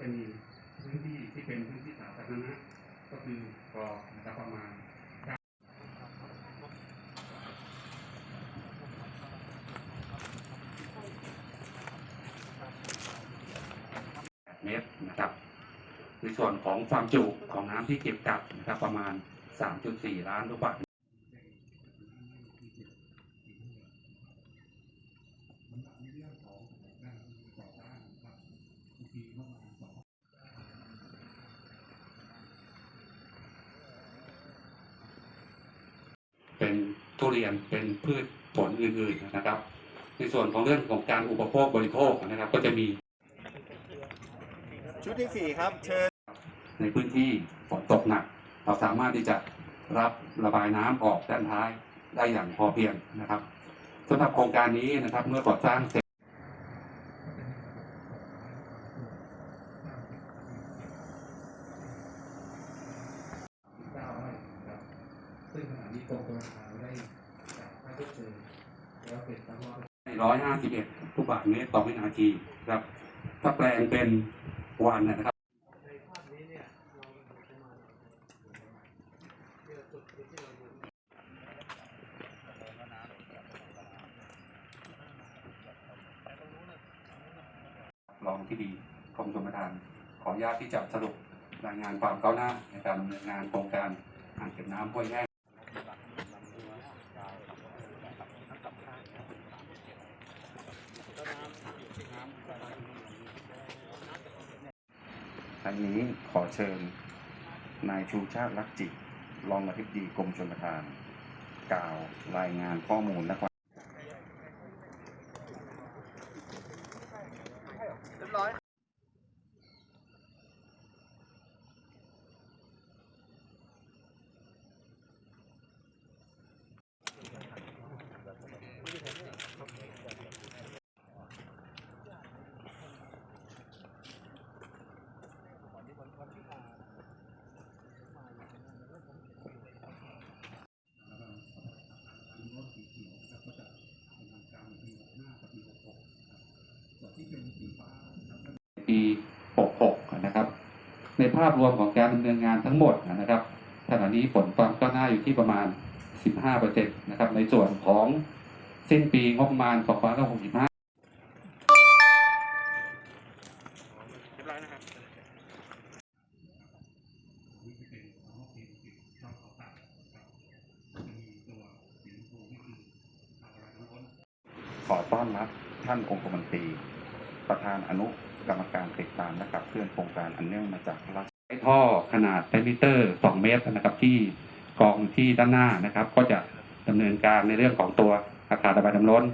จะมีพื้นที่ที่เป็นพื้นที่สาธารณะก็คือกรอบนะครับประมาณเมตรนะครับในส่วนของความจุของน้ำที่เก็บกักนะครับประมาณ 3.4 ล้านลูกบาศก์เเป็นทุเรียนเป็นพืชผลอื่นๆนะครับ ในส่วนของเรื่องของการอุปโภคบริโภคนะครับ ก็จะมี ชุดที่สี่ครับ เชิญ ในพื้นที่ฝนตกหนัก เราสามารถที่จะรับระบายน้ำออกด้านท้ายได้อย่างพอเพียงนะครับสำหรับโครงการนี้นะครับ เมื่อก่อสร้างเสร็จ ซึ่งขณะนี้กรมชลประทาได้จ่ายค่าชดเชยแล้วเสร็จทั้งร้อยร้อยห้าสิบเอ็ดลูกบาศก์เมตรต่อวินาทีครับ ถ้าแปลงเป็นวันนะครับรองที่ดีกรมชลประทาน ขออนุญาตที่จะสรุปรายงานความก้าวหน้าในการดำเนินงานโครงการอ่างเก็บน้ำห้วยแห้ง ทางนี้ขอเชิญ นายชูชาติรักจิต รองอธิบดีกรมชลประทาน กล่าวรายงานข้อมูลและความ ปี 66 นะครับ ในภาพรวมของการดำเนินงานทั้งหมดนะครับขณะนี้ผลความก้าวหน้าอยู่ที่ประมาณ 15%นะครับ ในส่วนของสิ้นปีงบประมาณ 2565ขอต้อนรับท่านองคมนตรี ประธานอนุกรรมการติดตามและขับเคลื่อนโครงการอันเนื่องมาจากพระราชใช้ท่อขนาด10ลิตอร์2เมตรนะครับที่กองที่ด้านหน้านะครับ ก็จะดำเนินการในเรื่องของตัวอากาศระบายน้ำล้น